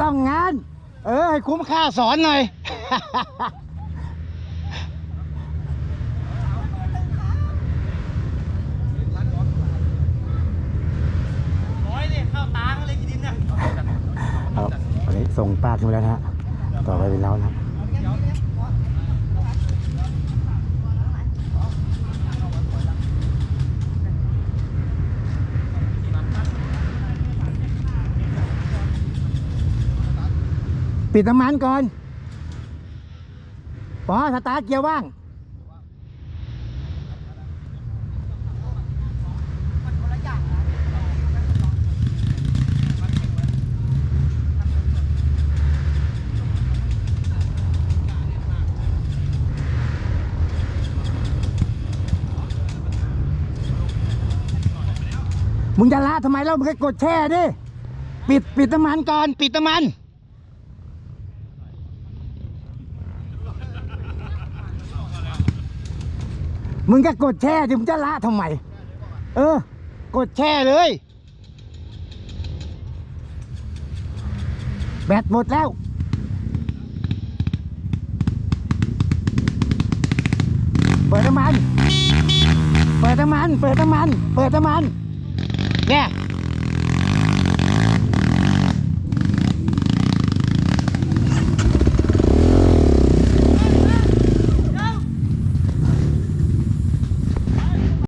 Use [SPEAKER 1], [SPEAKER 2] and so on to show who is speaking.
[SPEAKER 1] ต้องงาน เออ ให้คุ้มค่าสอนหน่อย
[SPEAKER 2] เอา
[SPEAKER 1] อันนี้ส่งป้าขึ้นมาแล้วนฮะ ต่อไปเป็นเรานะ ปิดน้ำมันก่อนปอสตาร์ทเกียร์ว่าง มึงจะละทำไมแล้วมึงก็กดแช่ดิ ปิดปิดน้ำมันก่อน ปิดน้ำมัน มึงก็กดแช่ดิมึงจะละทำไม เออ กดแช่เลย แบตหมดแล้ว เปิดน้ำมัน เปิดน้ำมัน เปิดน้ำมัน เปิดน้ำมัน เนี่ย